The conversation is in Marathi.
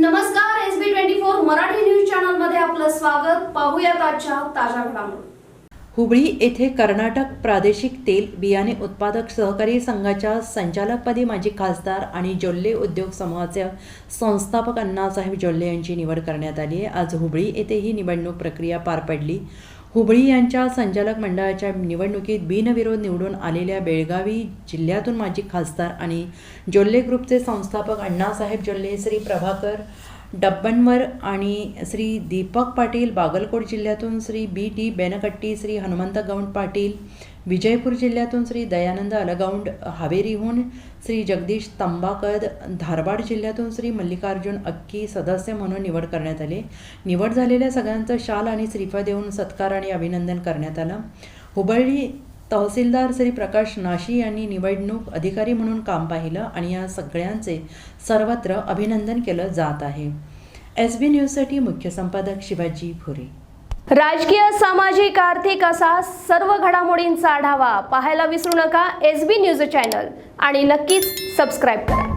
नमस्कार S B twenty four Marathi news चॅनलमध्ये आपलं स्वागत. पाहूया आजच्या ताज्या घडामोडी. हुबळी येथे कर्नाटक प्रादेशिक तेल बियाणे उत्पादक सहकारी संघाच्या संचालकपदी माजी खासदार आणि जोल्ले उद्योग समूहाचे संस्थापक अण्णासाहेब जोल्ले यांची निवड करण्यात आली आहे. आज हुबळी येथे ही निवडणूक प्रक्रिया पार पडली. हुबळी यांच्या संचालक मंडळाच्या निवडणुकीत बिनविरोध निवडून आलेल्या बेळगावी जिल्ह्यातून माजी खासदार आणि जोल्ले ग्रुपचे संस्थापक अण्णासाहेब जोल्ले श्री प्रभाकर डब्बनवर आणि श्री दीपक पाटील बागलकोट जिल्ह्यातून श्री बी टी बेनकट्टी श्री हनुमंत गौंड पाटील विजयपूर जिल्ह्यातून श्री दयानंद अलगौंड हावेरीहून श्री जगदीश तंबाकद धारवाड जिल्ह्यातून श्री मल्लिकार्जुन अक्की सदस्य म्हणून निवड करण्यात आली. निवड झालेल्या सगळ्यांचं शाल आणि श्रीफळ देऊन सत्कार आणि अभिनंदन करण्यात आलं. हुबळी तहसीलदार श्री प्रकाश नाशी यांनी निवडणूक अधिकारी म्हणून काम पाहिलं आणि या सगळ्यांचे सर्वत्र अभिनंदन केलं जात आहे. एस बी न्यूजसाठी मुख्य संपादक शिवाजी भुरे. राजकीय सामाजिक आर्थिक असा सर्व घडामोडींचा आढावा पाहायला विसरू नका एस बी न्यूज चॅनल आणि नक्कीच सबस्क्राईब करा.